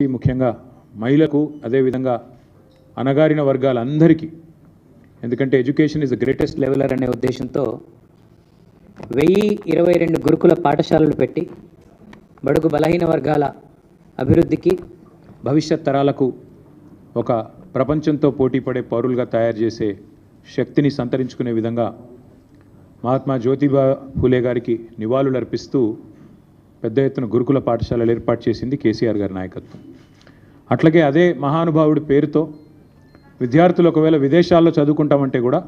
ముఖ్యంగా మహిళకు అదేవిధంగా అణగారిన వర్గాలందరికీ ఎందుకంటే education is the greatest leveller అనే ఉద్దేశంతో వెయ్యి ఇరవై రెండు గురుకుల పాఠశాలలు పెట్టి బడుగు బలహీన వర్గాల అభివృద్ధికి భవిష్యత్ తరాలకు ఒక ప్రపంచంతో పోటీ పడే పౌరులుగా తయారు చేసే శక్తిని సంతరించుకునే విధంగా మహాత్మా జ్యోతిబా ఫూలే గారికి నివాళులు అర్పిస్తూ పెద్ద ఎత్తున గురుకుల పాఠశాలలు ఏర్పాటు చేసింది కేసీఆర్ గారి నాయకత్వం. అట్లాగే అదే మహానుభావుడి పేరుతో విద్యార్థులు ఒకవేళ విదేశాల్లో చదువుకుంటామంటే కూడా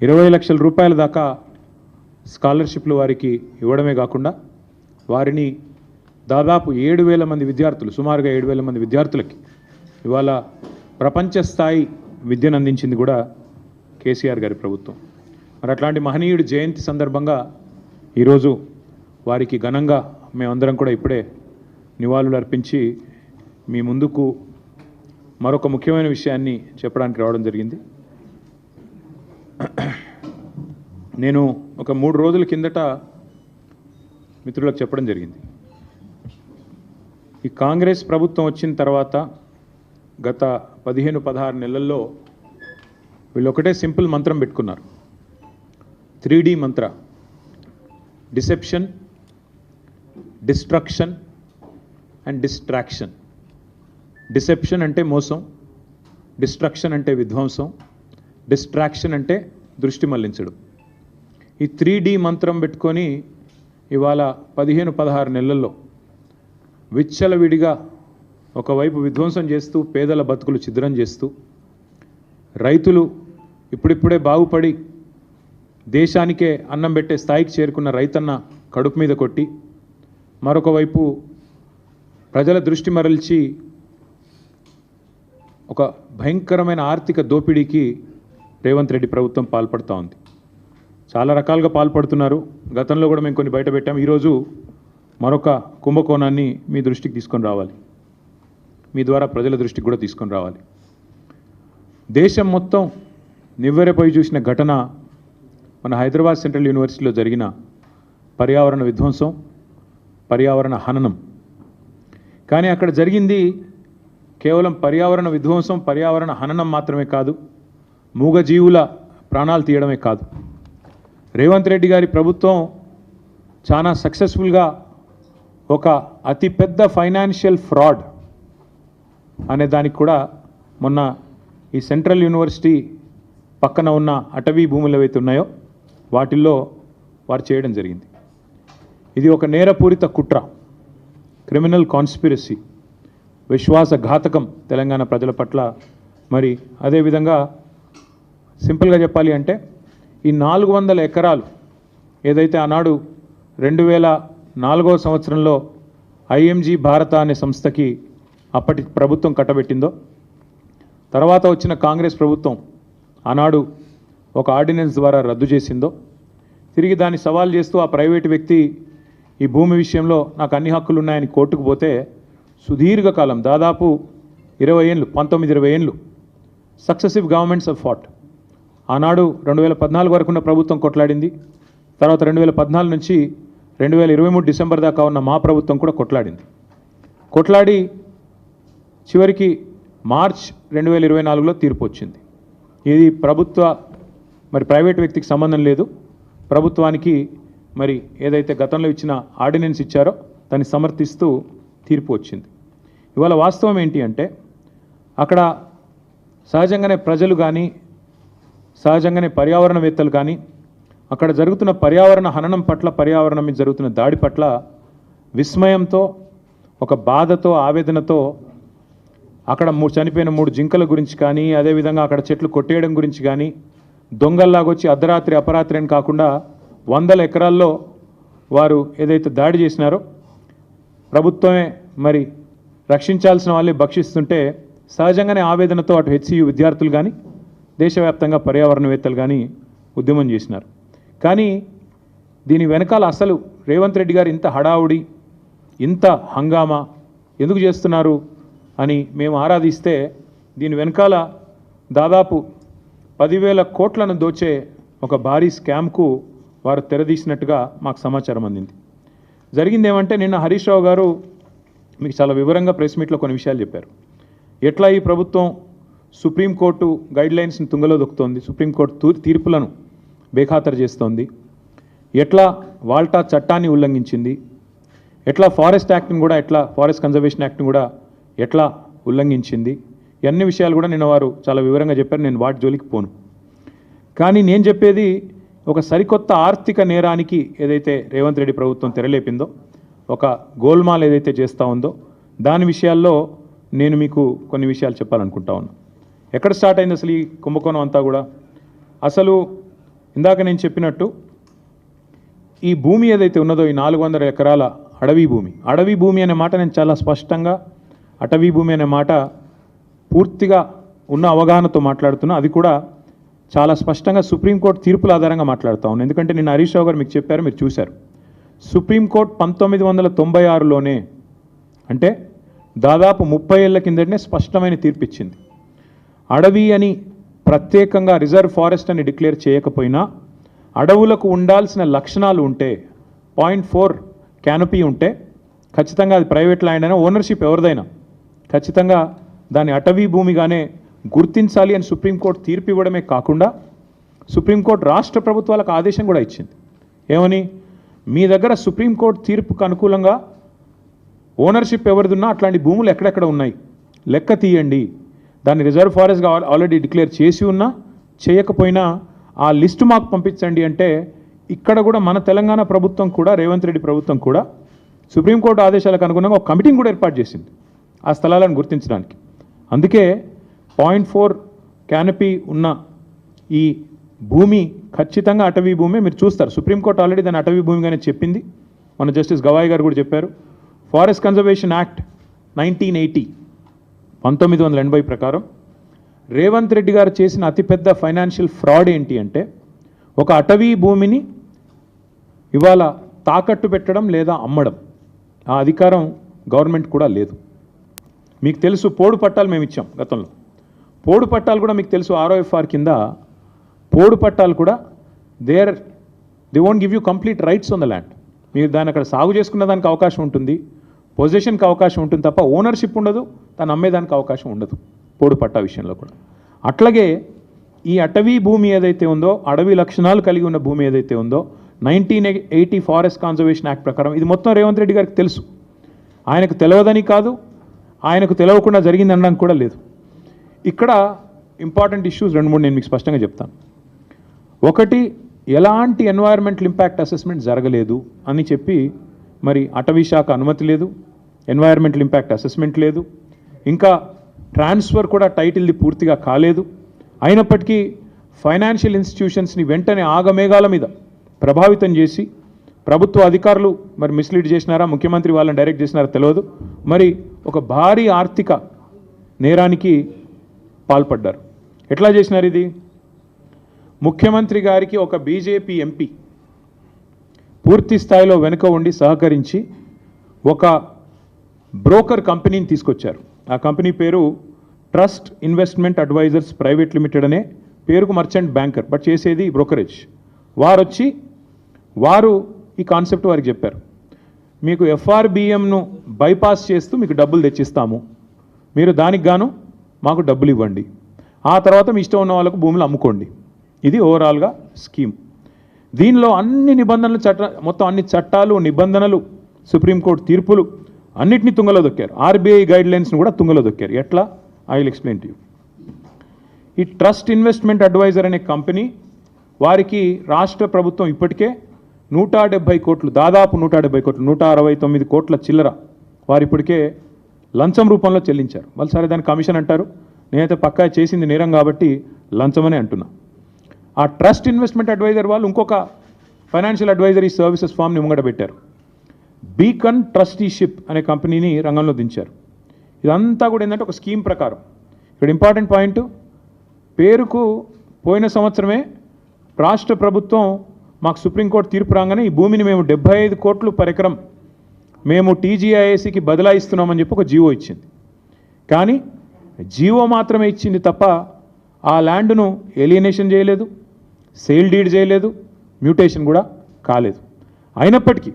ఇరవై లక్షల రూపాయల దాకా స్కాలర్షిప్లు వారికి ఇవ్వడమే కాకుండా వారిని దాదాపు ఏడు వేల మంది విద్యార్థులు సుమారుగా ఏడు వేల మంది విద్యార్థులకి ఇవాళ ప్రపంచ స్థాయి విద్యను అందించింది కూడా కేసీఆర్ గారి ప్రభుత్వం. మరి అట్లాంటి మహనీయుడి జయంతి సందర్భంగా ఈరోజు వారికి ఘనంగా మేమందరం కూడా ఇప్పుడే నివాళులు అర్పించి మీ ముందుకు మరొక ముఖ్యమైన విషయాన్ని చెప్పడానికి రావడం జరిగింది. నేను ఒక మూడు రోజుల కిందట మిత్రులకు చెప్పడం జరిగింది. ఈ కాంగ్రెస్ ప్రభుత్వం వచ్చిన తర్వాత గత పదిహేను పదహారు నెలల్లో వీళ్ళు ఒకటే సింపుల్ మంత్రం పెట్టుకున్నారు. Three D Mantra. Deception destruction and distraction. Deception అంటే మోసం డిస్ట్రక్షన్ అంటే విధ్వంసం డిస్ట్రాక్షన్ అంటే దృష్టి మళ్ళించడం. ఈ త్రీ డి మంత్రం పెట్టుకొని ఇవాళ పదిహేను పదహారు నెలల్లో విచ్చలవిడిగా ఒకవైపు విధ్వంసం చేస్తూ పేదల బతుకులు ఛిద్రం చేస్తూ రైతులు ఇప్పుడిప్పుడే బాగుపడి దేశానికే అన్నం పెట్టే స్థాయికి చేరుకున్న రైతన్న కడుపు మీద కొట్టి మరొక వైపు ప్రజల దృష్టి మరల్చి ఒక భయంకరమైన ఆర్థిక దోపిడీకి రేవంత్ రెడ్డి ప్రభుత్వం పాల్పడుతూ ఉంది. చాలా రకాలుగా పాల్పడుతున్నారు. గతంలో కూడా మేము కొన్ని బయటపెట్టాం. ఈరోజు మరొక కుంభకోణాన్ని మీ దృష్టికి తీసుకొని రావాలి. మీ ద్వారా ప్రజల దృష్టికి కూడా తీసుకొని రావాలి. దేశం మొత్తం నివ్వెరపోయి చూసిన ఘటన మన హైదరాబాద్ సెంట్రల్ యూనివర్సిటీలో జరిగిన పర్యావరణ విధ్వంసం పర్యావరణ హననం. కానీ అక్కడ జరిగింది కేవలం పర్యావరణ విధ్వంసం పర్యావరణ హననం మాత్రమే కాదు మూగజీవుల ప్రాణాలు తీయడమే కాదు. రేవంత్ రెడ్డి గారి ప్రభుత్వం చాలా సక్సెస్ఫుల్గా ఒక అతిపెద్ద ఫైనాన్షియల్ ఫ్రాడ్ అనే దానికి కూడా మొన్న ఈ సెంట్రల్ యూనివర్సిటీ పక్కన ఉన్న అటవీ భూములు ఏవైతే ఉన్నాయో వాటిల్లో వారు చేయడం జరిగింది. ఇది ఒక నేరపూరిత కుట్ర క్రిమినల్ కాన్స్పిరసీ విశ్వాసఘాతకం తెలంగాణ ప్రజల పట్ల. మరి అదేవిధంగా సింపుల్గా చెప్పాలి అంటే ఈ నాలుగు వందల ఎకరాలు ఏదైతే ఆనాడు రెండు వేల నాలుగో సంవత్సరంలో ఐఎంజీ భారత అనే సంస్థకి అప్పటి ప్రభుత్వం కట్టబెట్టిందో తర్వాత వచ్చిన కాంగ్రెస్ ప్రభుత్వం ఆనాడు ఒక ఆర్డినెన్స్ ద్వారా రద్దు చేసిందో తిరిగి దాన్ని సవాల్ చేస్తూ ఆ ప్రైవేటు వ్యక్తి ఈ భూమి విషయంలో నాకు అన్ని హక్కులు ఉన్నాయని కోర్టుకు పోతే సుదీర్ఘకాలం దాదాపు ఇరవై ఏళ్ళు పంతొమ్మిది ఇరవై ఏళ్ళు సక్సెసివ్ గవర్నమెంట్స్ ఆఫ్ ఫాట్ ఆనాడు రెండు వేల పద్నాలుగు వరకు ఉన్న ప్రభుత్వం కొట్లాడింది. తర్వాత రెండు వేల పద్నాలుగు నుంచి రెండు వేల ఇరవై మూడు డిసెంబర్ దాకా ఉన్న మా ప్రభుత్వం కూడా కొట్లాడింది. కొట్లాడి చివరికి మార్చ్ రెండు వేల ఇరవై నాలుగులో తీర్పు వచ్చింది. ఇది ప్రభుత్వ మరి ప్రైవేట్ వ్యక్తికి సంబంధం లేదు. ప్రభుత్వానికి మరి ఏదైతే గతంలో ఇచ్చిన ఆర్డినెన్స్ ఇచ్చారో దాన్ని సమర్థిస్తూ తీర్పు వచ్చింది. ఇవాళ వాస్తవం ఏంటి అంటే అక్కడ సహజంగానే ప్రజలు కానీ సహజంగానే పర్యావరణవేత్తలు కానీ అక్కడ జరుగుతున్న పర్యావరణ హననం పట్ల పర్యావరణం మీద జరుగుతున్న దాడి పట్ల విస్మయంతో ఒక బాధతో ఆవేదనతో అక్కడ మూడు చనిపోయిన మూడు జింకల గురించి కానీ అదేవిధంగా అక్కడ చెట్లు కొట్టేయడం గురించి కానీ దొంగల్లాగొచ్చి అర్ధరాత్రి అపరాత్రి అని కాకుండా వందల ఎకరాల్లో వారు ఏదైతే దాడి చేసినారో ప్రభుత్వమే మరి రక్షించాల్సిన వాళ్ళే భక్షిస్తుంటే సహజంగానే ఆవేదనతో అటు హెచ్సియు విద్యార్థులు కానీ దేశవ్యాప్తంగా పర్యావరణవేత్తలు కానీ ఉద్యమం చేసినారు. కానీ దీని వెనకాల అసలు రేవంత్ రెడ్డి గారు ఇంత హడావుడి ఇంత హంగామా ఎందుకు చేస్తున్నారు అని మేము ఆరాధిస్తే దీని వెనకాల దాదాపు పదివేల కోట్లను దోచే ఒక భారీ స్కామ్కు వారు తెరదీసినట్టుగా మాకు సమాచారం అందింది. జరిగింది ఏమంటే నిన్న హరీష్ రావు గారు మీకు చాలా వివరంగా ప్రెస్ మీట్లో కొన్ని విషయాలు చెప్పారు. ఎట్లా ఈ ప్రభుత్వం సుప్రీంకోర్టు గైడ్లైన్స్ని తుంగలో దొక్కుతోంది సుప్రీంకోర్టు తీర్పులను బేఖాతరు చేస్తోంది ఎట్లా వాల్టా చట్టాన్ని ఉల్లంఘించింది ఎట్లా ఫారెస్ట్ యాక్ట్ని కూడా ఎట్లా ఫారెస్ట్ కన్జర్వేషన్ యాక్ట్ని కూడా ఎట్లా ఉల్లంఘించింది ఇవన్నీ విషయాలు కూడా నిన్న వారు చాలా వివరంగా చెప్పారు. నేను వాటి జోలికి పోను. కానీ నేను చెప్పేది ఒక సరికొత్త ఆర్థిక నేరానికి ఏదైతే రేవంత్ రెడ్డి ప్రభుత్వం తెరలేపిందో ఒక గోల్మాల్ ఏదైతే చేస్తూ ఉందో దాని విషయాల్లో నేను మీకు కొన్ని విషయాలు చెప్పాలనుకుంటా ఉన్నా. ఎక్కడ స్టార్ట్ అయింది అసలు ఈ కుంభకోణం అంతా కూడా? అసలు ఇందాక నేను చెప్పినట్టు ఈ భూమి ఏదైతే ఉన్నదో ఈ నాలుగు వందల ఎకరాల అడవి భూమి అడవి భూమి అనే మాట నేను చాలా స్పష్టంగా అటవీ భూమి అనే మాట పూర్తిగా ఉన్న అవగాహనతో మాట్లాడుతున్నా. అది కూడా చాలా స్పష్టంగా సుప్రీంకోర్టు తీర్పుల ఆధారంగా మాట్లాడుతా ఉన్నాను ఎందుకంటే నిన్న హరీష్ రావు గారు మీకు చెప్పారు మీరు చూశారు. సుప్రీంకోర్టు పంతొమ్మిది వందల తొంభై ఆరులోనే అంటే దాదాపు ముప్పై ఏళ్ళ కిందటనే స్పష్టమైన తీర్పు ఇచ్చింది అడవి అని ప్రత్యేకంగా రిజర్వ్ ఫారెస్ట్ అని డిక్లేర్ చేయకపోయినా అడవులకు ఉండాల్సిన లక్షణాలు ఉంటే పాయింట్ ఫోర్ క్యానపీ ఉంటే ఖచ్చితంగా అది ప్రైవేట్ ల్యాండ్ అయినా ఓనర్షిప్ ఎవరిదైనా ఖచ్చితంగా దాని అటవీ భూమిగానే గుర్తించాలి అని సుప్రీంకోర్టు తీర్పు ఇవ్వడమే కాకుండా సుప్రీంకోర్టు రాష్ట్ర ప్రభుత్వాలకు ఆదేశం కూడా ఇచ్చింది. ఏమని? మీ దగ్గర సుప్రీంకోర్టు తీర్పుకు అనుకూలంగా ఓనర్షిప్ ఎవరిదున్నా అట్లాంటి భూములు ఎక్కడెక్కడ ఉన్నాయి? లెక్క తీయండి. దాన్ని రిజర్వ్ ఫారెస్ట్గా ఆల్రెడీ డిక్లేర్ చేసి ఉన్నా చేయకపోయినా ఆ లిస్టు మాకు పంపించండి అంటే ఇక్కడ కూడా మన తెలంగాణ ప్రభుత్వం కూడా రేవంత్ రెడ్డి ప్రభుత్వం కూడా సుప్రీంకోర్టు ఆదేశాలకు అనుగుణంగా ఒక కమిటీని కూడా ఏర్పాటు చేసింది ఆ స్థలాలను గుర్తించడానికి. అందుకే పాయింట్ ఫోర్ క్యానపీ ఉన్న ఈ భూమి ఖచ్చితంగా అటవీ భూమి మీరు చూస్తారు. సుప్రీంకోర్టు ఆల్రెడీ దాన్ని అటవీ భూమిగానే చెప్పింది. మన జస్టిస్ గవాయ్ గారు కూడా చెప్పారు. Forest conservation act nineteen eighty పంతొమ్మిది వందల ఎనభై ప్రకారం రేవంత్ రెడ్డి గారు చేసిన అతిపెద్ద ఫైనాన్షియల్ ఫ్రాడ్ ఏంటి అంటే ఒక అటవీ భూమిని ఇవాళ తాకట్టు పెట్టడం లేదా అమ్మడం. ఆ అధికారం గవర్నమెంట్ కూడా లేదు. మీకు తెలుసు పోడు పట్టాలు మేము ఇచ్చాం గతంలో. పోడు పట్టాలు కూడా మీకు తెలుసు ఆర్ఓఎఫ్ఆర్ కింద. పోడు పట్టాలు కూడా there they won't give you complete rights on the land మీరు దాన్ని అక్కడ సాగు చేసుకున్న దానికి అవకాశం ఉంటుంది పొజిషన్కి అవకాశం ఉంటుంది తప్ప ఓనర్షిప్ ఉండదు తను అమ్మేదానికి అవకాశం ఉండదు పోడు పట్టా విషయంలో కూడా. అట్లాగే ఈ అటవీ భూమి ఏదైతే ఉందో అడవి లక్షణాలు కలిగి ఉన్న భూమి ఏదైతే ఉందో nineteen eighty forest conservation act ప్రకారం ఇది మొత్తం రేవంత్ రెడ్డి గారికి తెలుసు. ఆయనకు తెలియదని కాదు ఆయనకు తెలియకుండా జరిగింది అనడానికి కూడా లేదు. ఇక్కడ ఇంపార్టెంట్ ఇష్యూస్ రెండు మూడు నేను మీకు స్పష్టంగా చెప్తాను. ఒకటి ఎలాంటి ఎన్వైర్మెంటల్ ఇంపాక్ట్ అసెస్మెంట్ జరగలేదు అని చెప్పి మరి అటవీ శాఖ అనుమతి లేదు ఎన్వైర్మెంటల్ ఇంపాక్ట్ అసెస్మెంట్ లేదు ఇంకా ట్రాన్స్ఫర్ కూడా టైటిల్ది పూర్తిగా కాలేదు. అయినప్పటికీ ఫైనాన్షియల్ ఇన్స్టిట్యూషన్స్ని వెంటనే ఆగమేఘాల మీద ప్రభావితం చేసి ప్రభుత్వ అధికారులు మరి మిస్లీడ్ చేసినారా ముఖ్యమంత్రి వాళ్ళని డైరెక్ట్ చేసినారా తెలియదు. మరి ఒక భారీ ఆర్థిక నేరానికి పాల్పడ్డారు. ఎట్లా చేసినారు ఇది? ముఖ్యమంత్రి గారికి ఒక బీజేపీ ఎంపీ పూర్తి స్థాయిలో వెనుక ఉండి సహకరించి ఒక బ్రోకర్ కంపెనీని తీసుకొచ్చారు. ఆ కంపెనీ పేరు trust investment advisers private limited అనే పేరుకు మర్చెంట్ బ్యాంకర్ బట్ చేసేది బ్రోకరేజ్. వారు వచ్చి వారు ఈ కాన్సెప్ట్ వారికి చెప్పారు. మీకు ఎఫ్ఆర్బిఎంను బైపాస్ చేస్తూ మీకు డబ్బులు తెచ్చిస్తాము. మీరు దానికి గాను మాకు డబ్బులు ఇవ్వండి. ఆ తర్వాత మీ ఇష్టం ఉన్న వాళ్ళకు భూములు అమ్ముకోండి. ఇది ఓవరాల్గా స్కీమ్. దీనిలో అన్ని నిబంధనలు చట్ట మొత్తం అన్ని చట్టాలు నిబంధనలు సుప్రీంకోర్టు తీర్పులు అన్నిటినీ తుంగలో దొక్కారు. ఆర్బీఐ గైడ్ లైన్స్ని కూడా తుంగలో దొక్కారు. ఎట్లా? I will explain to you ఈ ట్రస్ట్ ఇన్వెస్ట్మెంట్ అడ్వైజర్ అనే కంపెనీ వారికి రాష్ట్ర ప్రభుత్వం ఇప్పటికే నూట డెబ్బై కోట్లు దాదాపు నూట డెబ్బై కోట్లు నూట అరవై తొమ్మిది కోట్ల చిల్లర వారు ఇప్పటికే లంచం రూపంలో చెల్లించారు. వాళ్ళు సరే దాన్ని కమిషన్ అంటారు. నేనైతే పక్కా చేసింది నేరం కాబట్టి లంచమనే అంటున్నా. ఆ ట్రస్ట్ ఇన్వెస్ట్మెంట్ అడ్వైజర్ వాళ్ళు ఇంకొక ఫైనాన్షియల్ అడ్వైజరీ సర్వీసెస్ ఫామ్ని ముంగడ పెట్టారు. బీకన్ ట్రస్టీషిప్ అనే కంపెనీని రంగంలో దించారు. ఇదంతా కూడా ఏంటంటే ఒక స్కీమ్ ప్రకారం. ఇక్కడ ఇంపార్టెంట్ పాయింట్ పేరుకు పోయిన సంవత్సరమే రాష్ట్ర ప్రభుత్వం మాకు సుప్రీంకోర్టు తీర్పు రాగానే ఈ భూమిని మేము డెబ్బై ఐదు కోట్లు పరికరం మేము టీజీఐఏసీకి బదలాయిస్తున్నామని చెప్పి ఒక జీవో ఇచ్చింది. కానీ జీవో మాత్రమే ఇచ్చింది తప్ప ఆ ల్యాండ్ను ఎలియనేషన్ చేయలేదు సేల్ డీడ్ చేయలేదు మ్యూటేషన్ కూడా కాలేదు. అయినప్పటికీ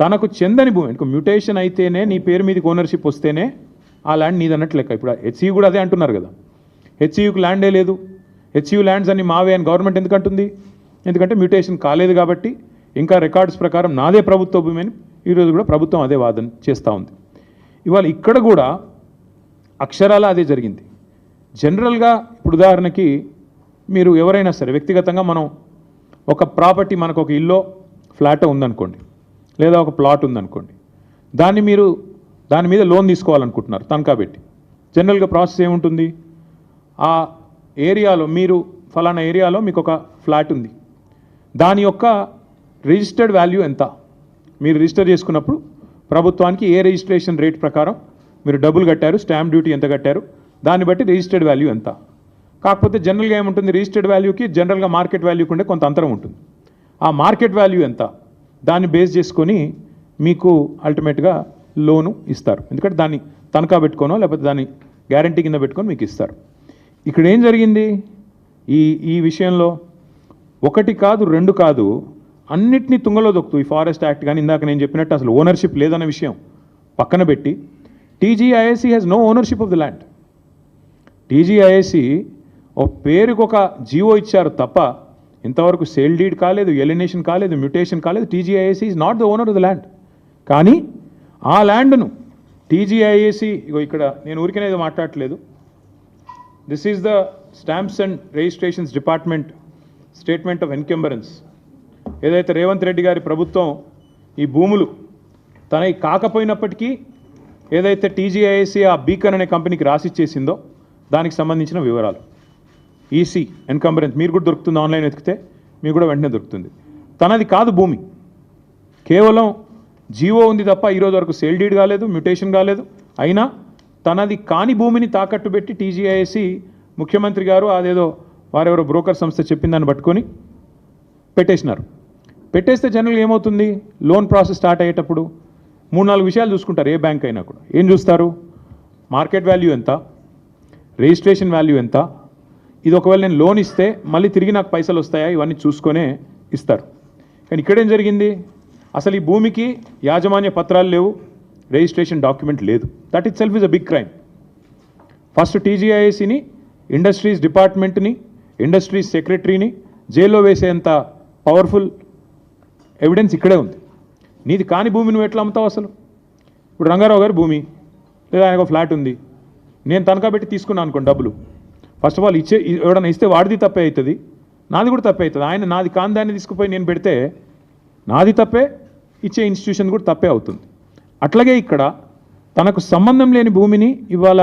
తనకు చెందని భూమి ఇంకో మ్యూటేషన్ అయితేనే నీ పేరు మీదకి ఓనర్షిప్ వస్తేనే ఆ ల్యాండ్ నీది లెక్క. ఇప్పుడు హెచ్సియు కూడా అదే అంటున్నారు కదా. హెచ్సియుకి ల్యాండే లేదు. హెచ్సియు ల్యాండ్స్ అన్ని మావే అని గవర్నమెంట్ ఎందుకంటుంది ఎందుకంటే మ్యూటేషన్ కాలేదు కాబట్టి ఇంకా రికార్డ్స్ ప్రకారం నాదే ప్రభుత్వ భూమి అని ఈరోజు కూడా ప్రభుత్వం అదే వాదన చేస్తూ ఉంది. ఇవాళ ఇక్కడ కూడా అక్షరాల అదే జరిగింది. జనరల్గా ఇప్పుడు ఉదాహరణకి మీరు ఎవరైనా సరే వ్యక్తిగతంగా మనం ఒక ప్రాపర్టీ మనకు ఒక ఇల్లో ఫ్లాట్ ఉందనుకోండి లేదా ఒక ప్లాట్ ఉందనుకోండి దాన్ని మీరు దాని మీద లోన్ తీసుకోవాలనుకుంటున్నారు తనఖా పెట్టి. జనరల్గా ప్రాసెస్ ఏముంటుంది? ఆ ఏరియాలో మీరు ఫలానా ఏరియాలో మీకు ఒక ఫ్లాట్ ఉంది. దాని యొక్క రిజిస్టర్డ్ వాల్యూ ఎంత? మీరు రిజిస్టర్ చేసుకున్నప్పుడు ప్రభుత్వానికి ఏ రిజిస్ట్రేషన్ రేట్ ప్రకారం మీరు డబ్బులు కట్టారు స్టాంప్ డ్యూటీ ఎంత కట్టారు దాన్ని బట్టి రిజిస్టర్డ్ వాల్యూ ఎంత. కాకపోతే జనరల్గా ఏముంటుంది రిజిస్టర్డ్ వాల్యూకి జనరల్గా మార్కెట్ వాల్యూకి ఉండే కొంత అంతరం ఉంటుంది. ఆ మార్కెట్ వాల్యూ ఎంత దాన్ని బేస్ చేసుకొని మీకు అల్టిమేట్గా లోను ఇస్తారు. ఎందుకంటే దాన్ని తనఖా పెట్టుకోనో లేకపోతే దాన్ని గ్యారంటీ కింద పెట్టుకొని మీకు ఇస్తారు. ఇక్కడ ఏం జరిగింది? ఈ ఈ విషయంలో ఒకటి కాదు రెండు కాదు అన్నిటినీ తుంగలో దొక్కుతూ ఈ ఫారెస్ట్ యాక్ట్ కానీ ఇందాక నేను చెప్పినట్టు అసలు ఓనర్షిప్ లేదన్న విషయం పక్కన పెట్టి TGIIC has no ownership of the land TGIIC ఓ పేరుకు ఒక జీవో ఇచ్చారు తప్ప ఇంతవరకు సేల్ డీడ్ కాలేదు ఎలినేషన్ కాలేదు మ్యూటేషన్ కాలేదు TGIIC is not the owner of the land కానీ ఆ ల్యాండ్ను టీజీఐఏసి ఇగో ఇక్కడ నేను ఊరికనేది మాట్లాడట్లేదు. This is the stamps and registrations department statement of encumbrance ఏదైతే రేవంత్ రెడ్డి గారి ప్రభుత్వం ఈ భూములు తనవి కాకపోయినప్పటికీ ఏదైతే టీజీఐసి ఆ బీకన్ అనే కంపెనీకి రాసిచ్చేసిందో దానికి సంబంధించిన వివరాలు. ఈసీ ఎన్కంబరెన్స్ మీరు కూడా దొరుకుతుంది ఆన్లైన్ వెతికితే మీకు కూడా వెంటనే దొరుకుతుంది. తనది కాదు భూమి. కేవలం జీవో ఉంది తప్ప ఈరోజు వరకు సేల్ డీడ్ కాలేదు మ్యూటేషన్ కాలేదు. అయినా తనది కాని భూమిని తాకట్టు పెట్టి టీజీఐఎస్సి ముఖ్యమంత్రి గారు అదేదో వారెవరో బ్రోకర్ సంస్థ చెప్పిన దాన్ని పట్టుకొని పెట్టేసినారు. పెట్టేస్తే జనరల్గా ఏమవుతుంది? లోన్ ప్రాసెస్ స్టార్ట్ అయ్యేటప్పుడు మూడు నాలుగు విషయాలు చూసుకుంటారు ఏ బ్యాంక్ అయినా కూడా. ఏం చూస్తారు? మార్కెట్ వాల్యూ ఎంత? రిజిస్ట్రేషన్ వాల్యూ ఎంత? ఇది ఒకవేళ నేను లోన్ ఇస్తే మళ్ళీ తిరిగి నాకు పైసలు వస్తాయా? ఇవన్నీ చూసుకొనే ఇస్తారు. కానీ ఇక్కడేం జరిగింది? అసలు ఈ భూమికి యాజమాన్య పత్రాలు లేవు రిజిస్ట్రేషన్ డాక్యుమెంట్ లేదు. That itself is a big crime first టీజీఐఎస్సిని industries డిపార్ట్మెంట్ని ఇండస్ట్రీస్ సెక్రటరీని జైల్లో వేసేంత పవర్ఫుల్ ఎవిడెన్స్ ఇక్కడే ఉంది. నీది కాని భూమి నువ్వు ఎట్లా అమ్ముతావు అసలు? ఇప్పుడు రంగారావు గారి భూమి లేదా ఆయనకు ఫ్లాట్ ఉంది. నేను తనఖా పెట్టి తీసుకున్నాను అనుకోండి డబ్బులు. ఫస్ట్ ఆఫ్ ఆల్ ఇచ్చే ఎవడన్నా ఇస్తే వాడిది తప్పే అవుతుంది. నాది కూడా తప్పే అవుతుంది. ఆయన నాది కాని దాన్ని తీసుకుపోయి నేను పెడితే నాది తప్పే ఇచ్చే ఇన్స్టిట్యూషన్ కూడా తప్పే అవుతుంది. అట్లాగే ఇక్కడ తనకు సంబంధం లేని భూమిని ఇవాళ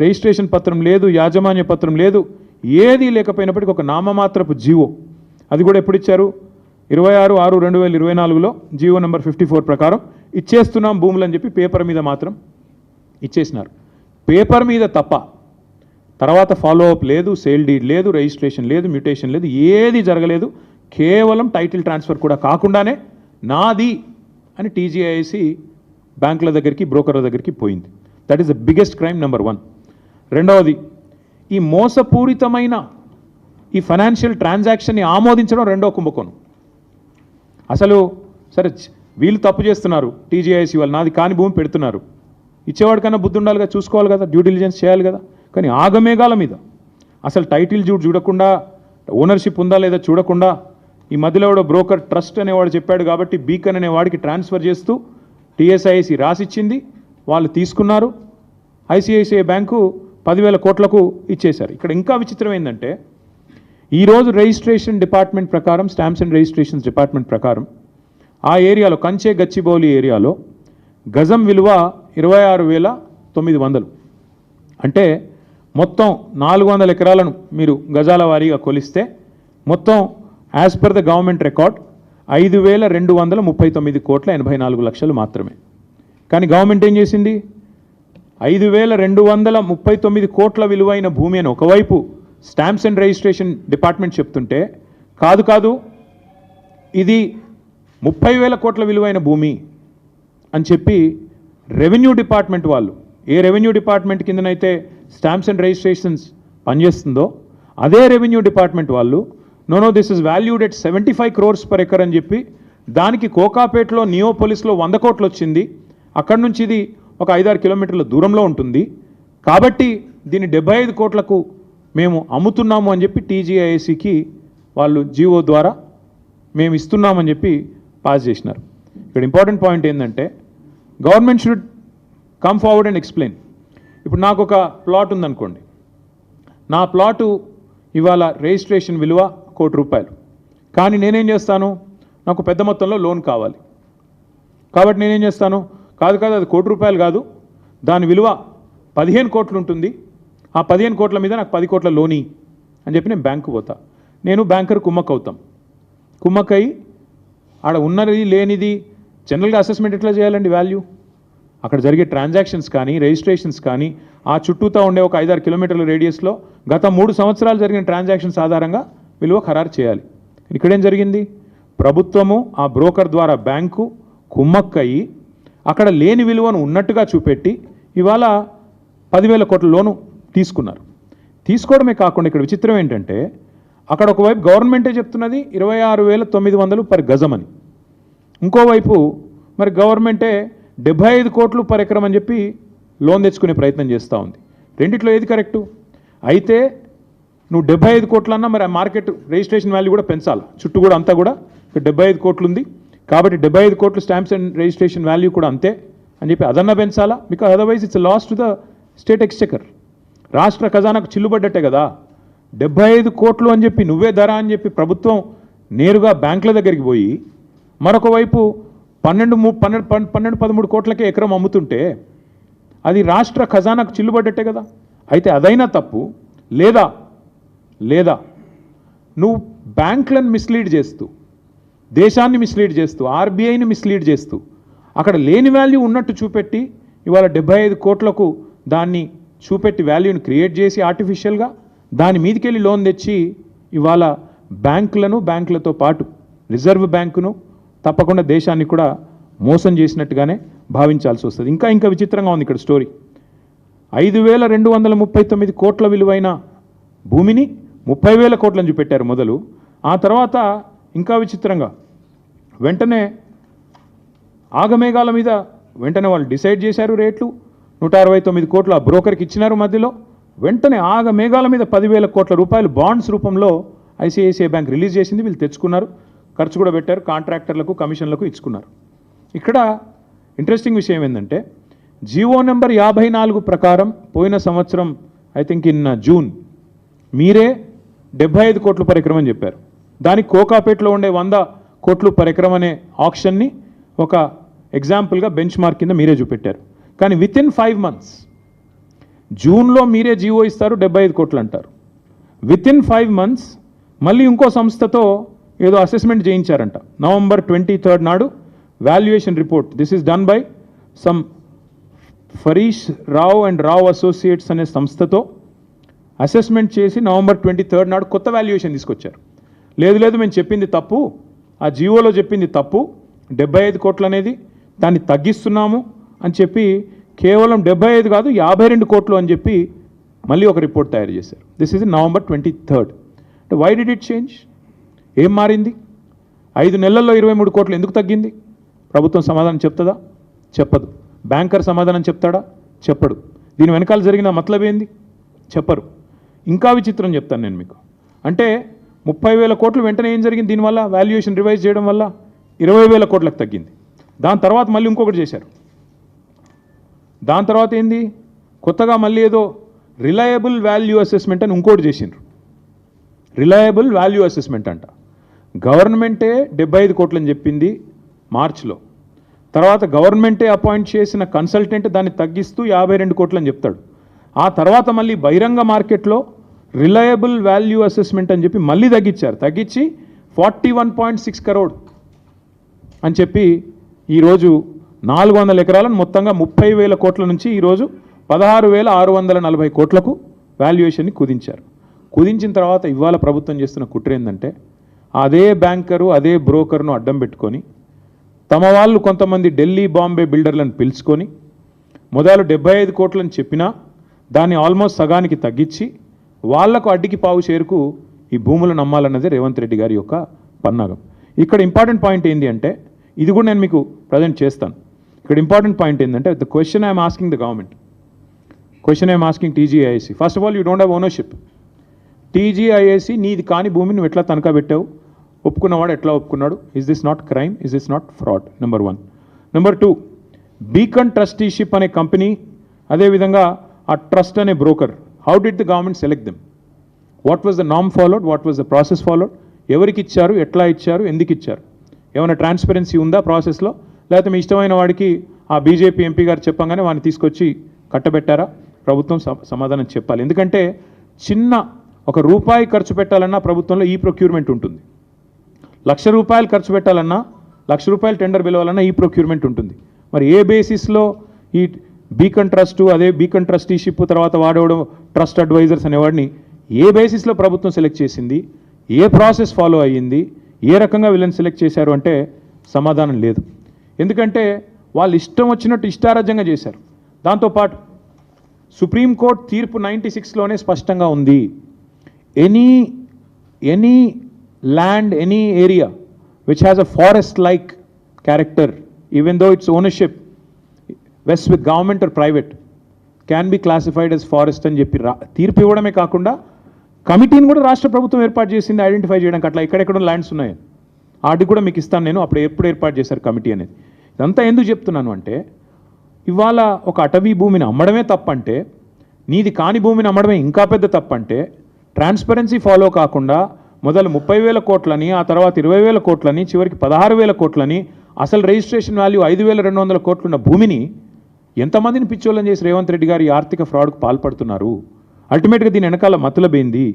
రిజిస్ట్రేషన్ పత్రం లేదు యాజమాన్య పత్రం లేదు ఏది లేకపోయినప్పటికీ ఒక నామమాత్రపు జీవో. అది కూడా ఎప్పుడు ఇచ్చారు? ఇరవై ఆరు ఆరు రెండు వేల ఇరవై నాలుగులో జియో నెంబర్ ఫిఫ్టీ ఫోర్ ప్రకారం ఇచ్చేస్తున్నాం భూములు అని చెప్పి పేపర్ మీద మాత్రం ఇచ్చేసినారు. పేపర్ మీద తప్ప తర్వాత ఫాలో అప్ లేదు సేల్ డీడ్ లేదు రిజిస్ట్రేషన్ లేదు మ్యూటేషన్ లేదు ఏది జరగలేదు కేవలం టైటిల్ ట్రాన్స్ఫర్ కూడా కాకుండానే నాది అని టీజీఐసి బ్యాంకుల దగ్గరికి బ్రోకర్ల దగ్గరికి పోయింది. That is the biggest crime number one రెండవది ఈ మోసపూరితమైన ఈ ఫైనాన్షియల్ ట్రాన్సాక్షన్ని ఆమోదించడం రెండో కుంభకోణం. అసలు సరే వీళ్ళు తప్పు చేస్తున్నారు టీజీఐసి వాళ్ళు నాది కాని భూమి పెడుతున్నారు. ఇచ్చేవాడికన్నా బుద్ధి ఉండాలి కదా చూసుకోవాలి కదా డ్యూ డిలిజెన్స్ చేయాలి కదా. కానీ ఆగమేఘాల మీద. అసలు టైటిల్ జూడ్ చూడకుండా ఓనర్షిప్ ఉందా లేదా చూడకుండా ఈ మధ్యలో కూడా బ్రోకర్ ట్రస్ట్ అనేవాడు చెప్పాడు కాబట్టి బీకన్ అనేవాడికి ట్రాన్స్ఫర్ చేస్తూ టీఎస్ఐసి రాసిచ్చింది వాళ్ళు తీసుకున్నారు. ఐసిఐసిఐ బ్యాంకు పదివేల కోట్లకు ఇచ్చేశారు. ఇక్కడ ఇంకా విచిత్రం ఏంటంటే ఈరోజు రిజిస్ట్రేషన్ డిపార్ట్మెంట్ ప్రకారం స్టాంప్స్ అండ్ రిజిస్ట్రేషన్స్ డిపార్ట్మెంట్ ప్రకారం ఆ ఏరియాలో కంచే గచ్చిబౌలి ఏరియాలో గజం విలువ ఇరవై ఆరు వేల తొమ్మిది వందలు. అంటే మొత్తం నాలుగు వందల ఎకరాలను మీరు గజాల వారీగా కొలిస్తే మొత్తం as per the government record ఐదు వేల రెండు వందల ముప్పై తొమ్మిది కోట్ల ఎనభై నాలుగు లక్షలు మాత్రమే. కానీ గవర్నమెంట్ ఏం చేసింది? ఐదు వేల రెండు వందల ముప్పై తొమ్మిది కోట్ల విలువైన భూమి అని ఒకవైపు స్టాంప్స్ అండ్ రిజిస్ట్రేషన్ డిపార్ట్మెంట్ చెప్తుంటే కాదు కాదు ఇది ముప్పై వేల కోట్ల విలువైన భూమి అని చెప్పి రెవెన్యూ డిపార్ట్మెంట్ వాళ్ళు ఏ రెవెన్యూ డిపార్ట్మెంట్ కిందనైతే స్టాంప్స్ అండ్ రిజిస్ట్రేషన్స్ పనిచేస్తుందో అదే రెవెన్యూ డిపార్ట్మెంట్ వాళ్ళు no no this is valued at seventy five crores per acre అని చెప్పి దానికి కోకాపేటలో నియోపోలిస్లో వంద కోట్లు వచ్చింది. అక్కడి నుంచి ఇది ఒక ఐదారు కిలోమీటర్ల దూరంలో ఉంటుంది. కాబట్టి దీన్ని డెబ్బై ఐదు కోట్లకు మేము అమ్ముతున్నాము అని చెప్పి టీజీఐఏసీకి వాళ్ళు జీవో ద్వారా మేము ఇస్తున్నామని చెప్పి పాస్ చేసినారు. ఇక్కడ ఇంపార్టెంట్ పాయింట్ ఏంటంటే government should come forward and explain. ఇప్పుడు నాకు ఒక ప్లాట్ ఉందనుకోండి. నా ప్లాటు ఇవాళ రిజిస్ట్రేషన్ విలువ కోటి రూపాయలు. కానీ నేనేం చేస్తాను? నాకు పెద్ద మొత్తంలో లోన్ కావాలి. కాబట్టి నేనేం చేస్తాను? కాదు కాదు అది కోటి రూపాయలు కాదు. దాని విలువ పదిహేను కోట్లు ఉంటుంది. ఆ పదిహేను కోట్ల మీద నాకు పది కోట్ల లోని అని చెప్పి నేను బ్యాంకు పోతా. నేను బ్యాంకర్ కుమ్మక్ అవుతాం కుమ్మక్కై ఆడ ఉన్నది లేనిది జనరల్గా అసెస్మెంట్ ఎట్లా చేయాలండి వాల్యూ? అక్కడ జరిగే ట్రాన్సాక్షన్స్ కానీ రిజిస్ట్రేషన్స్ కానీ ఆ చుట్టూతో ఉండే ఒక ఐదారు కిలోమీటర్ల రేడియస్లో గత మూడు సంవత్సరాలు జరిగిన ట్రాన్సాక్షన్స్ ఆధారంగా విలువ ఖరారు చేయాలి. ఇక్కడేం జరిగింది? ప్రభుత్వము ఆ బ్రోకర్ ద్వారా బ్యాంకు కుమ్మక్కయి అక్కడ లేని విలువను ఉన్నట్టుగా చూపెట్టి ఇవాళ పదివేల కోట్ల లోను తీసుకున్నారు. తీసుకోవడమే కాకుండా ఇక్కడ విచిత్రం ఏంటంటే అక్కడ ఒకవైపు గవర్నమెంటే చెప్తున్నది ఇరవై ఆరు వేల తొమ్మిది వందలు పర్ గజం అని. ఇంకోవైపు మరి గవర్నమెంటే డెబ్బై ఐదు కోట్లు పర్ ఎకరం అని చెప్పి లోన్ తెచ్చుకునే ప్రయత్నం చేస్తూ ఉంది. రెండిట్లో ఏది కరెక్టు? అయితే నువ్వు డెబ్బై ఐదు కోట్లన్నా మరి ఆ మార్కెట్ రిజిస్ట్రేషన్ వాల్యూ కూడా పెంచాలి? చుట్టూ కూడా అంతా కూడా? ఇక్కడ డెబ్బై ఐదు కోట్లు ఉంది కాబట్టి డెబ్బై ఐదు కోట్లు స్టాంప్స్ అండ్ రిజిస్ట్రేషన్ వాల్యూ కూడా అంతే అని చెప్పి అదన్నా పెంచాలా? Because otherwise it's loss to the state exchequer రాష్ట్ర ఖజానాకు చిల్లుబడ్డట్టే కదా. డెబ్బై ఐదు కోట్లు అని చెప్పి నువ్వే ధర అని చెప్పి ప్రభుత్వం నేరుగా బ్యాంకుల దగ్గరికి పోయి మరొక వైపు పన్నెండు ము పన్నెండు పన్నెండు పదమూడు కోట్లకే ఎకరం అమ్ముతుంటే అది రాష్ట్ర ఖజానాకు చిల్లుబడ్డట్టే కదా. అయితే అదైనా తప్పు. లేదా లేదా నువ్వు బ్యాంకులను మిస్లీడ్ చేస్తూ దేశాన్ని మిస్లీడ్ చేస్తూ ఆర్బీఐని మిస్లీడ్ చేస్తూ అక్కడ లేని వాల్యూ ఉన్నట్టు చూపెట్టి ఇవాళ డెబ్బై ఐదు కోట్లకు దాన్ని చూపెట్టి వాల్యూని క్రియేట్ చేసి ఆర్టిఫిషియల్గా దాని మీదకెళ్ళి లోన్ తెచ్చి ఇవాళ బ్యాంకులను బ్యాంకులతో పాటు రిజర్వ్ బ్యాంకును తప్పకుండా దేశాన్ని కూడా మోసం చేసినట్టుగానే భావించాల్సి వస్తుంది. ఇంకా ఇంకా విచిత్రంగా ఉంది ఇక్కడ స్టోరీ. ఐదు వేల రెండు వందల ముప్పై తొమ్మిది కోట్ల విలువైన భూమిని ముప్పై వేల కోట్లని చూపెట్టారు మొదలు. ఆ తర్వాత ఇంకా విచిత్రంగా వెంటనే ఆగమేఘాల మీద వెంటనే వాళ్ళు డిసైడ్ చేశారు రేట్లు. నూట అరవై తొమ్మిది కోట్లు ఆ బ్రోకర్కి ఇచ్చినారు మధ్యలో. వెంటనే ఆగ మేఘాల మీద పదివేల కోట్ల రూపాయలు బాండ్స్ రూపంలో ఐసిఐసిఐ బ్యాంక్ రిలీజ్ చేసింది వీళ్ళు తెచ్చుకున్నారు ఖర్చు కూడా పెట్టారు కాంట్రాక్టర్లకు కమిషన్లకు ఇచ్చుకున్నారు. ఇక్కడ ఇంట్రెస్టింగ్ విషయం ఏంటంటే జీవో నెంబర్ యాభై నాలుగు ప్రకారం పోయిన సంవత్సరం ఐ థింక్ ఇన్ జూన్ మీరే డెబ్బై ఐదు కోట్లు పర్ ఎకరం అని చెప్పారు. దానికి కోకాపేటలో ఉండే వంద కోట్లు పర్ ఎకరం అనే ఆప్షన్ని ఒక ఎగ్జాంపుల్గా బెంచ్ మార్క్ కింద మీరే చూపెట్టారు. కానీ విత్ ఇన్ ఫైవ్ మంత్స్ జూన్లో మీరే జీవో ఇస్తారు డెబ్బై ఐదు కోట్లు అంటారు. విత్ ఇన్ ఫైవ్ మంత్స్ మళ్ళీ ఇంకో సంస్థతో ఏదో అసెస్మెంట్ చేయించారంట. నవంబర్ ట్వంటీ థర్డ్ నాడు valuation report this is done by some Farish Rao and Rao associates అనే సంస్థతో అసెస్మెంట్ చేసి నవంబర్ ట్వంటీ థర్డ్ నాడు కొత్త వాల్యుయేషన్ తీసుకొచ్చారు. లేదు లేదు మేము చెప్పింది తప్పు. ఆ జీవోలో చెప్పింది తప్పు. డెబ్బై ఐదు కోట్లు అనేది దాన్ని తగ్గిస్తున్నాము. అని చెప్పి కేవలం డెబ్బై ఐదు కాదు యాభై రెండు కోట్లు అని చెప్పి మళ్ళీ ఒక రిపోర్ట్ తయారు చేశారు. This is November twenty third అంటే వై డిడ్ ఇట్ చేంజ్ ఏం మారింది? ఐదు నెలల్లో ఇరవై మూడు కోట్లు ఎందుకు తగ్గింది? ప్రభుత్వం సమాధానం చెప్తుందా? చెప్పదు. బ్యాంకర్ సమాధానం చెప్తాడా? చెప్పడు. దీని వెనకాల జరిగిన మతలబ్ ఏంది? చెప్పరు. ఇంకా విచిత్రం చెప్తాను నేను మీకు. అంటే ముప్పై వేల కోట్లు వెంటనే ఏం జరిగింది దీనివల్ల? వాల్యుయేషన్ రివైజ్ చేయడం వల్ల ఇరవై వేల కోట్లకు తగ్గింది. దాని తర్వాత మళ్ళీ ఇంకొకటి చేశారు. దాని తర్వాత ఏంది? కొత్తగా మళ్ళీ ఏదో రిలయబుల్ వాల్యూ అసెస్మెంట్ అని ఇంకోటి చేసిండ్రు. రిలయబుల్ వాల్యూ అసెస్మెంట్ అంట. గవర్నమెంటే డెబ్బై ఐదు కోట్లని చెప్పింది మార్చ్లో. తర్వాత గవర్నమెంటే అపాయింట్ చేసిన కన్సల్టెంట్ దాన్ని తగ్గిస్తూ యాభై రెండు కోట్లని చెప్తాడు. ఆ తర్వాత మళ్ళీ బహిరంగ మార్కెట్లో రిలయబుల్ వాల్యూ అసెస్మెంట్ అని చెప్పి మళ్ళీ తగ్గించారు. తగ్గించి forty one point six crore అని చెప్పి ఈరోజు నాలుగు వందల ఎకరాలను మొత్తంగా ముప్పై వేల కోట్ల నుంచి ఈరోజు పదహారు వేల ఆరు వందల నలభై కోట్లకు వాల్యుయేషన్ని కుదించారు. కుదించిన తర్వాత ఇవాళ ప్రభుత్వం చేస్తున్న కుట్ర ఏంటంటే అదే బ్యాంకరు అదే బ్రోకర్ను అడ్డం పెట్టుకొని తమ వాళ్ళు కొంతమంది ఢిల్లీ బాంబే బిల్డర్లను పిలుచుకొని మొదలు డెబ్బై ఐదు కోట్లని చెప్పినా దాన్ని ఆల్మోస్ట్ సగానికి తగ్గించి వాళ్ళకు అడ్డికి పావు చేరుకు ఈ భూములను నమ్మాలన్నది రేవంత్ రెడ్డి గారి యొక్క పన్నాగం. ఇక్కడ ఇంపార్టెంట్ పాయింట్ ఏంటి అంటే ఇది కూడా నేను మీకు ప్రజెంట్ చేస్తాను. ఇక్కడ ఇంపార్టెంట్ పాయింట్ ఏంటంటే the question I'm asking the government question I'm asking TGIIC first of all you don't have ownership TGIIC నీది కాని భూమిని నువ్వు ఎట్లా తనఖా పెట్టావు? ఒప్పుకున్నవాడు ఎట్లా ఒప్పుకున్నాడు? Is this not crime is this not fraud number one number two beacon trusteeship అనే కంపెనీ అదేవిధంగా ఆ ట్రస్ట్ అనే broker how did the government select them what was the NAM followed what was the process followed ఎవరికి ఇచ్చారు? ఎట్లా ఇచ్చారు? ఎందుకు ఇచ్చారు? ఏమైనా ట్రాన్స్పరెన్సీ ఉందా ప్రాసెస్లో లేకపోతే మీ ఇష్టమైన వాడికి ఆ బీజేపీ ఎంపీ గారు చెప్పంగానే వాడిని తీసుకొచ్చి కట్టబెట్టారా? ప్రభుత్వం సమాధానం చెప్పాలి. ఎందుకంటే చిన్న ఒక రూపాయి ఖర్చు పెట్టాలన్నా ప్రభుత్వంలో ఈ ప్రొక్యూర్మెంట్ ఉంటుంది. లక్ష రూపాయలు ఖర్చు పెట్టాలన్నా లక్ష రూపాయలు టెండర్ పిలవాలన్నా ఈ ప్రొక్యూర్మెంట్ ఉంటుంది. మరి ఏ బేసిస్లో ఈ బీకన్ ట్రస్ట్ అదే బీకన్ ట్రస్టీషిప్ తర్వాత వాడవడం ట్రస్ట్ అడ్వైజర్స్ అనేవాడిని ఏ బేసిస్లో ప్రభుత్వం సెలెక్ట్ చేసింది ఏ ప్రాసెస్ ఫాలో అయ్యింది ఏ రకంగా వీళ్ళని సెలెక్ట్ చేశారు అంటే సమాధానం లేదు. ఎందుకంటే వాళ్ళు ఇష్టం వచ్చినట్టు ఇష్టారాజ్యంగా చేశారు. దాంతోపాటు సుప్రీంకోర్టు తీర్పు నైంటీ సిక్స్లోనే స్పష్టంగా ఉంది. Any any land any area which has a forest like character even though its ownership vest with government or private can be classified as forest అని చెప్పి రా- తీర్పు ఇవ్వడమే కాకుండా కమిటీని కూడా రాష్ట్ర ప్రభుత్వం ఏర్పాటు చేసింది ఐడెంటిఫై చేయడానికి అట్లా ఎక్కడెక్కడ ల్యాండ్స్ ఉన్నాయి వాటికి కూడా మీకు ఇస్తాను నేను అప్పుడు ఎప్పుడు ఏర్పాటు చేశారు కమిటీ అనేది. ఇదంతా ఎందుకు చెప్తున్నాను అంటే ఇవాళ ఒక అటవీ భూమిని అమ్మడమే తప్పంటే నీది కాని భూమిని అమ్మడమే ఇంకా పెద్ద తప్పంటే ట్రాన్స్పరెన్సీ ఫాలో కాకుండా మొదలు ముప్పై వేల కోట్లని ఆ తర్వాత ఇరవై వేల కోట్లని చివరికి పదహారు వేల కోట్లని అసలు రిజిస్ట్రేషన్ వాల్యూ ఐదు వేల రెండు వందల కోట్లున్న భూమిని ఎంతమందిని పిచ్చోళ్ళని చేసి రేవంత్ రెడ్డి గారు ఈ ఆర్థిక ఫ్రాడ్కు పాల్పడుతున్నారు? అల్టిమేట్గా దీని వెనకాల మతలబైంది?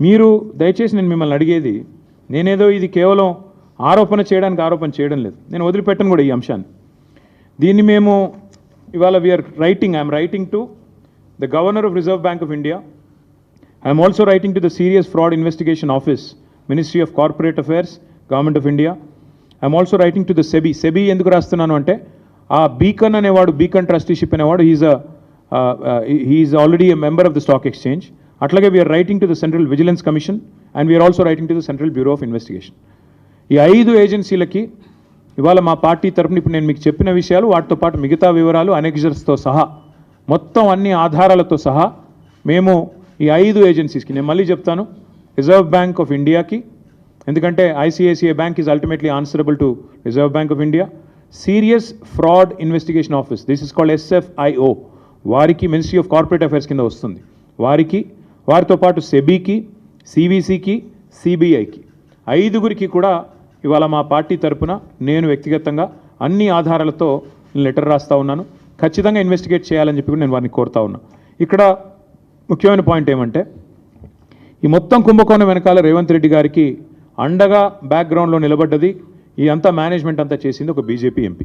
మీరు దయచేసి నేను మిమ్మల్ని అడిగేది నేనేదో ఇది కేవలం ఆరోపణ చేయడానికి ఆరోపణ చేయడం లేదు. నేను వదిలిపెట్టను కూడా ఈ అంశాన్ని. దీన్ని మేము ఇవాళ we're writing I'm writing to the governor of reserve bank of India I'm also writing to the serious fraud investigation office ministry of corporate affairs government of India I'm also writing to the SEBI SEBI ఎందుకు రాస్తున్నాను అంటే ఆ beacon అనేవాడు beacon trusteeship అనేవాడు he's he is already a member of the stock exchange అట్లాగే we're writing to the central vigilance commission and we're also writing to the central bureau of investigation ఈ ఐదు ఏజెన్సీలకి ఇవాళ మా పార్టీ తరపున ఇప్పుడు నేను మీకు చెప్పిన విషయాలు వాటితో పాటు మిగతా వివరాలు అనెక్జర్స్తో సహా మొత్తం అన్ని ఆధారాలతో సహా మేము ఈ ఐదు ఏజెన్సీస్కి నేను మళ్ళీ చెప్తాను రిజర్వ్ బ్యాంక్ ఆఫ్ ఇండియాకి ఎందుకంటే ICICI bank is ultimately answerable to Reserve Bank of India serious fraud investigation office this is called SFIO వారికి మినిస్ట్రీ ఆఫ్ కార్పొరేట్ అఫైర్స్ కింద వస్తుంది. వారికి వారితో పాటు సెబీకి సివిసికి సిబిఐకి ఐదుగురికి కూడా ఇవాళ మా పార్టీ తరపున నేను వ్యక్తిగతంగా అన్ని ఆధారాలతో లెటర్ రాస్తా ఉన్నాను. ఖచ్చితంగా ఇన్వెస్టిగేట్ చేయాలని చెప్పి నేను వారిని కోరుతా ఉన్నా. ఇక్కడ ముఖ్యమైన పాయింట్ ఏమంటే ఈ మొత్తం కుంభకోణం వెనకాల రేవంత్ రెడ్డి గారికి అండగా బ్యాక్గ్రౌండ్లో నిలబడ్డది ఈ అంతా మేనేజ్మెంట్ అంతా చేసింది ఒక బీజేపీ ఎంపీ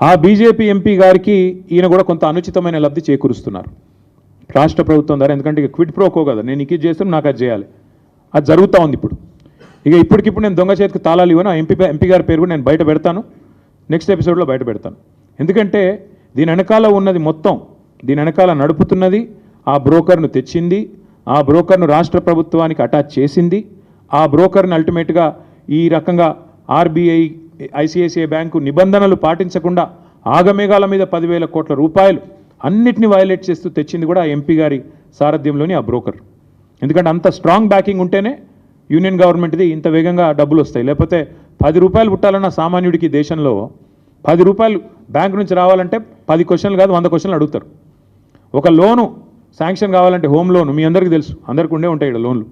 ఆ బీజేపీ ఎంపీ గారికి ఈయన కూడా కొంత అనుచితమైన లబ్ధి చేకూరుస్తున్నారు. రాష్ట్ర ప్రభుత్వం ద్వారా ఎందుకంటే క్విడ్ క్విట్ ప్రోకో కదా నేను ఇక ఇది చేస్తాను నాకు అది చేయాలి. అది జరుగుతూ ఉంది ఇప్పుడు. ఇక ఇప్పటికిప్పుడు నేను దొంగ చేతికి తాళాలు ఇవ్వను. ఎంపీ ఎంపీ గారి పేరు కూడా నేను బయట పెడతాను. నెక్స్ట్ ఎపిసోడ్లో బయట పెడతాను. ఎందుకంటే దీని వెనకాల ఉన్నది మొత్తం దీని వెనకాల నడుపుతున్నది ఆ బ్రోకర్ను తెచ్చింది ఆ బ్రోకర్ను రాష్ట్ర ప్రభుత్వానికి అటాచ్ చేసింది ఆ బ్రోకర్ని అల్టిమేట్గా ఈ రకంగా ఆర్బీఐ ఐసిఐసిఐ బ్యాంకు నిబంధనలు పాటించకుండా ఆగమేఘాల మీద పదివేల కోట్ల రూపాయలు అన్నిటిని వైలేట్ చేస్తూ తెచ్చింది కూడా ఆ ఎంపీ గారి సారథ్యంలోని ఆ బ్రోకర్. ఎందుకంటే అంత స్ట్రాంగ్ బ్యాకింగ్ ఉంటేనే యూనియన్ గవర్నమెంట్ది ఇంత వేగంగా డబ్బులు వస్తాయి లేకపోతే పది రూపాయలు పుట్టాలన్న సామాన్యుడికి దేశంలో పది రూపాయలు బ్యాంక్ నుంచి రావాలంటే పది క్వశ్చన్లు కాదు వంద క్వశ్చన్లు అడుగుతారు. ఒక లోను శాంక్షన్ కావాలంటే హోమ్ లోన్ మీ అందరికీ తెలుసు అందరికీ ఉండే ఉంటాయి ఇక్కడ లోన్లు.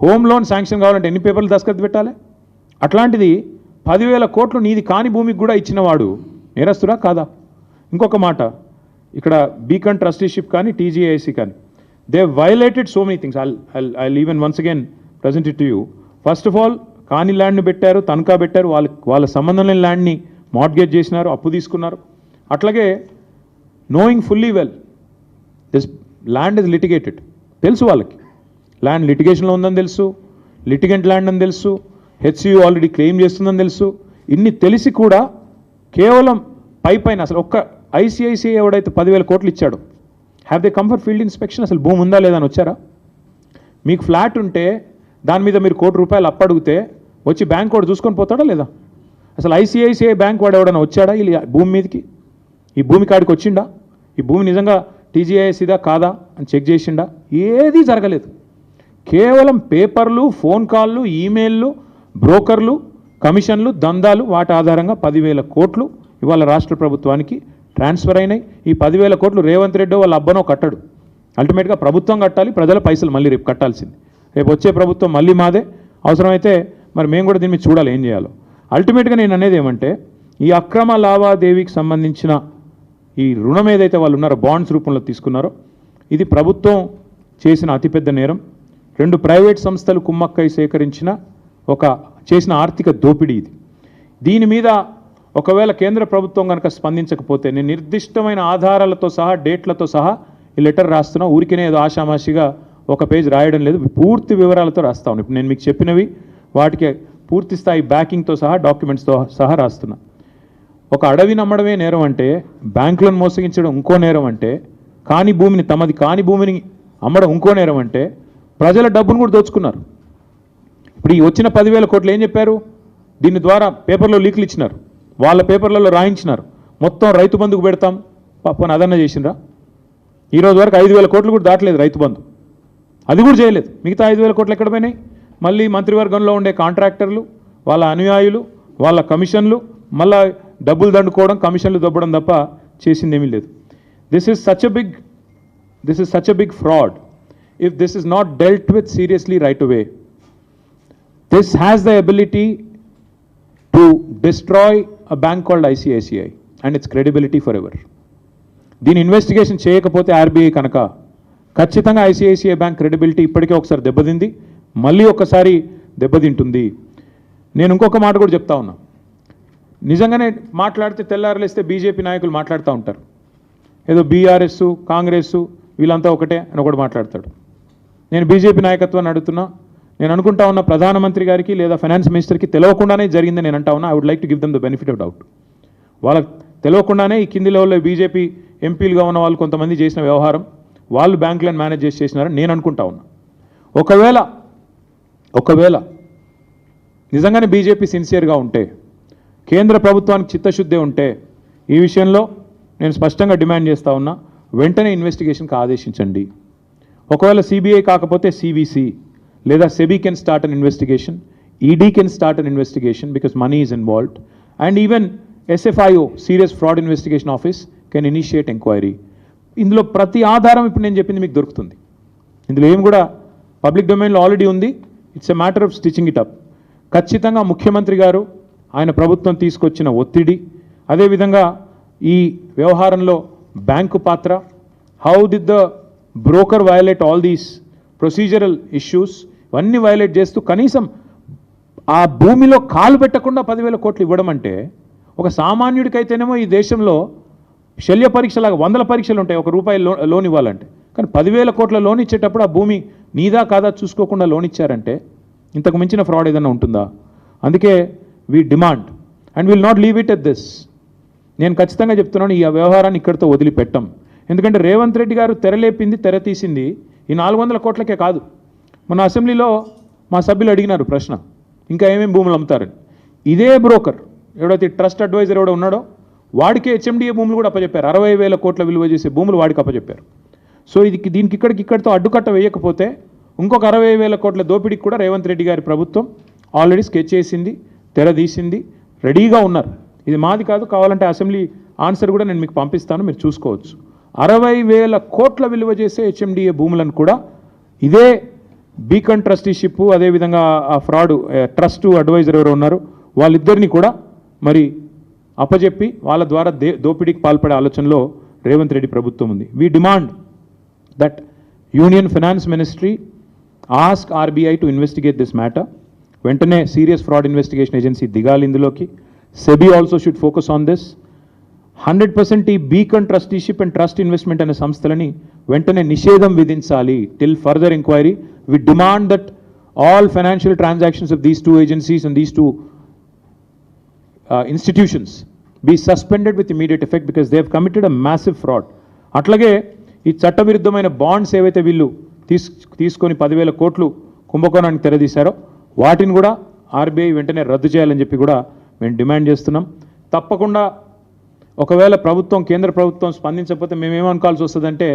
హోమ్ లోన్ శాంక్షన్ కావాలంటే ఎన్ని పేపర్లు దస్కత్తు పెట్టాలి? అట్లాంటిది పదివేల కోట్లు నీది కాని భూమికి కూడా ఇచ్చినవాడు నేరస్తురా కాదా? ఇంకొక మాట ఇక్కడ బీకన్ ట్రస్టీషిప్ కానీ టీజీఐసి కానీ they violated so many things. I I even once again present it you first of all కాని ల్యాండ్ని పెట్టారు తనఖా పెట్టారు వాళ్ళ వాళ్ళ సంబంధం లేని ల్యాండ్ని మార్ట్గేజ్ చేసినారు అప్పు తీసుకున్నారు. అట్లాగే knowing fully well this land is litigated తెలుసు వాళ్ళకి. ల్యాండ్ లిటిగేషన్లో ఉందని తెలుసు లిటిగెంట్ ల్యాండ్ అని తెలుసు హెచ్సియు ఆల్రెడీ క్లెయిమ్ చేస్తుందని తెలుసు. ఇన్ని తెలిసి కూడా కేవలం పై పైన అసలు ఒక్క ఐసిఐసిఐ ఎవడైతే పదివేల కోట్లు ఇచ్చాడు have they comfort field inspection అసలు భూమి ఉందా లేదా అని వచ్చారా? మీకు ఫ్లాట్ ఉంటే దాని మీద మీరు కోటి రూపాయలు అప్పడిగితే వచ్చి బ్యాంక్ వాడు చూసుకొని పోతాడా లేదా? అసలు ఐసిఐసిఐ బ్యాంక్ వాడు ఎవడన్నా వచ్చాడా ఈ భూమి మీదకి? ఈ భూమి కాడికి వచ్చిండా? ఈ భూమి నిజంగా టీజీఐఎస్సీదా కాదా అని చెక్ చేసిండా? ఏదీ జరగలేదు. కేవలం పేపర్లు ఫోన్ కాల్లు ఈమెయిల్లు బ్రోకర్లు కమిషన్లు దందాలు వాటి ఆధారంగా పదివేల కోట్లు ఇవాళ రాష్ట్ర ప్రభుత్వానికి ట్రాన్స్ఫర్ అయినాయి. ఈ పదివేల కోట్లు రేవంత్ రెడ్డి వాళ్ళ అబ్బనో కట్టడు. అల్టిమేట్గా ప్రభుత్వం కట్టాలి ప్రజల పైసలు మళ్ళీ రేపు కట్టాల్సింది. రేపు వచ్చే ప్రభుత్వం మళ్ళీ మాదే. అవసరమైతే మరి మేము కూడా దీన్ని చూడాలి ఏం చేయాలో. అల్టిమేట్గా నేను అనేది ఏమంటే ఈ అక్రమ లావాదేవీకి సంబంధించిన ఈ రుణం ఏదైతే వాళ్ళు ఉన్నారో బాండ్స్ రూపంలో తీసుకున్నారో ఇది ప్రభుత్వం చేసిన అతిపెద్ద నేరం. రెండు ప్రైవేట్ సంస్థలు కుమ్మక్కై సేకరించిన ఒక చేసిన ఆర్థిక దోపిడీ ఇది. దీని మీద ఒకవేళ కేంద్ర ప్రభుత్వం కనుక స్పందించకపోతే నేను నిర్దిష్టమైన ఆధారాలతో సహా డేట్లతో సహా ఈ లెటర్ రాస్తున్నా. ఊరికినే ఏదో ఆషామాషిగా ఒక పేజ్ రాయడం లేదు. పూర్తి వివరాలతో రాస్తా ఇప్పుడు నేను మీకు చెప్పినవి వాటికి పూర్తి స్థాయి బ్యాకింగ్తో సహా డాక్యుమెంట్స్తో సహా రాస్తున్నా. ఒక అడవి నమ్మడమే నేరం అంటే బ్యాంకులను మోసగించడం ఇంకో నేరం అంటే కాని భూమిని తమది కాని భూమిని అమ్మడం ఇంకో నేరం అంటే ప్రజల డబ్బును కూడా దోచుకున్నారు. ఇప్పుడు ఈ వచ్చిన పదివేల కోట్లు ఏం చెప్పారు? దీని ద్వారా పేపర్లో లీకులు ఇచ్చినారు. వాళ్ళ పేపర్లలో రాయించినారు. మొత్తం రైతు బంధుకు పెడతాం. పాపని అదన్న చేసిండ్రా. ఈ రోజు వరకు ఐదు వేల కోట్లు కూడా దాటలేదు రైతు బంధు. అది కూడా చేయలేదు. మిగతా ఐదు వేల కోట్లు ఎక్కడ పోయినాయి? మళ్ళీ మంత్రివర్గంలో ఉండే కాంట్రాక్టర్లు వాళ్ళ అనుయాయులు వాళ్ళ కమిషన్లు మళ్ళా డబ్బులు దండుకోవడం కమిషన్లు దొబ్బడం తప్ప చేసిందేమీ లేదు. This is such a big this is such a big fraud if this is not dealt with seriously right way this has the ability to destroy a bank called ICICI and its credibility for ever దీని investigation చేయకపోతే RBI కనుక ఖచ్చితంగా ICICI bank credibility ఇప్పటికే ఒకసారి దెబ్బతింది. మళ్ళీ ఒకసారి దెబ్బతింటుంది. నేను ఇంకొక మాట కూడా చెప్తా ఉన్నా. నిజంగానే మాట్లాడితే తెల్లారలేస్తే బీజేపీ నాయకులు మాట్లాడుతూ ఉంటారు. ఏదో బీఆర్ఎస్ కాంగ్రెస్ వీళ్ళంతా ఒకటే అని ఒకటి మాట్లాడతాడు. నేను బీజేపీ నాయకత్వాన్ని అడుగుతున్నా. నేను అనుకుంటా ఉన్న ప్రధానమంత్రి గారికి లేదా ఫైనాన్స్ మినిస్టర్కి తెలియకుండానే జరిగిందని నేను అంటా ఉన్నా. I would like to give them the benefit of doubt వాళ్ళకి తెలియకుండానే ఈ కింది లెవెల్లో బీజేపీ ఎంపీలుగా ఉన్న వాళ్ళు కొంతమంది చేసిన వ్యవహారం వాళ్ళు బ్యాంకులను మేనేజ్ చేసి చేసినారని నేను అనుకుంటా ఉన్నా. ఒకవేళ ఒకవేళ నిజంగానే బీజేపీ సిన్సియర్గా ఉంటే కేంద్ర ప్రభుత్వానికి చిత్తశుద్ధి ఉంటే ఈ విషయంలో నేను స్పష్టంగా డిమాండ్ చేస్తా ఉన్నా వెంటనే ఇన్వెస్టిగేషన్కి ఆదేశించండి. ఒకవేళ సిబిఐ కాకపోతే సివిసి లేదా SEBI can start an investigation ED can start an investigation because money is involved and even SFIO serious fraud investigation office can initiate enquiry ఇందులో ప్రతి ఆధారం ఇప్పుడు నేను చెప్పింది మీకు దొరుకుతుంది. ఇందులో ఏం కూడా పబ్లిక్ డొమైన్లో ఆల్రెడీ ఉంది. It's a matter of stitching it up ఖచ్చితంగా ముఖ్యమంత్రి గారు ఆయన ప్రభుత్వం తీసుకొచ్చిన ఒత్తిడి అదేవిధంగా ఈ వ్యవహారంలో బ్యాంకు పాత్ర how did the broker violate all these procedural issues ఇవన్నీ వయలేట్ చేస్తూ కనీసం ఆ భూమిలో కాలు పెట్టకుండా పదివేల కోట్లు ఇవ్వడం అంటే ఒక సామాన్యుడికైతేనేమో ఈ దేశంలో శల్య పరీక్షలాగా వందల పరీక్షలు ఉంటాయి. ఒక రూపాయి లో లోన్ ఇవ్వాలంటే. కానీ పదివేల కోట్ల లోన్ ఇచ్చేటప్పుడు ఆ భూమి నీదా కాదా చూసుకోకుండా లోన్ ఇచ్చారంటే ఇంతకు మించిన ఫ్రాడ్ ఏదైనా ఉంటుందా? అందుకే we demand and will not leave it at this నేను ఖచ్చితంగా చెప్తున్నాను ఈ వ్యవహారాన్ని ఇక్కడితో వదిలిపెట్టం. ఎందుకంటే రేవంత్ రెడ్డి గారు తెరలేపింది తెర తీసింది ఈ నాలుగు వందల కోట్లకే కాదు. మన అసెంబ్లీలో మా సభ్యులు అడిగినారు ప్రశ్న. ఇంకా ఏమేమి భూములు అమ్ముతారని. ఇదే బ్రోకర్ ఎవడైతే ట్రస్ట్ అడ్వైజర్ ఎవడో ఉన్నాడో వాడికే హెచ్ఎండిఏ భూములు కూడా అప్పచెప్పారు. అరవై వేల కోట్ల విలువ చేసే భూములు వాడికి అప్పచెప్పారు. సో ఇది దీనికి ఇక్కడికి ఇక్కడితో అడ్డుకట్ట వేయకపోతే ఇంకొక అరవై వేల కోట్ల దోపిడీకి కూడా రేవంత్ రెడ్డి గారి ప్రభుత్వం ఆల్రెడీ స్కెచ్ చేసింది తెర తీసింది రెడీగా ఉన్నారు. ఇది మాది కాదు కావాలంటే అసెంబ్లీ ఆన్సర్ కూడా నేను మీకు పంపిస్తాను మీరు చూసుకోవచ్చు. అరవై వేల కోట్ల విలువ చేసే హెచ్ఎండిఏ భూములను కూడా ఇదే బీకన్ ట్రస్టీషిప్ అదేవిధంగా ఆ ఫ్రాడ్ ట్రస్ట్ అడ్వైజర్ ఎవరు ఉన్నారు వాళ్ళిద్దరిని కూడా మరి అప్పజెప్పి వాళ్ళ ద్వారా దే దోపిడీకి పాల్పడే ఆలోచనలో రేవంత్ రెడ్డి ప్రభుత్వం ఉంది. We demand that union finance ministry ask RBI to investigate this matter వెంటనే సీరియస్ ఫ్రాడ్ ఇన్వెస్టిగేషన్ ఏజెన్సీ దిగాలి ఇందులోకి. SEBI also should focus on this hundred percent ఈ beacon trusteeship and trust investment అనే సంస్థలని వెంటనే నిషేధం విధించాలి. Till further enquiry we demand that all financial transactions of these two agencies and these two institutions be suspended with immediate effect because they have committed a massive fraud అట్లాగే ఈ చట్టవిరుద్ధమైన bonds ఏవైతే వీళ్ళు తీస్ తీసుకొని పదివేల కోట్లు కుంభకోణానికి తెరదీశారో వాటిని కూడా ఆర్బీఐ వెంటనే రద్దు చేయాలని చెప్పి కూడా మేము డిమాండ్ చేస్తున్నాం. తప్పకుండా ఒకవేళ ప్రభుత్వం కేంద్ర ప్రభుత్వం స్పందించకపోతే మేమేమనుకోవాల్సి వస్తుందంటే